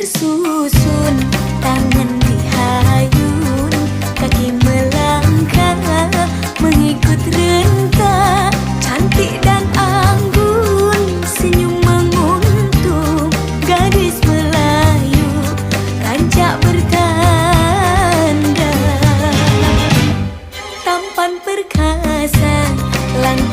tersusun Tangan dihayun Kaki melangkah Mengikut rentang Cantik dan anggun Senyum menguntung Gadis Melayu Rancak bertanda. Tampan perkasa Langkah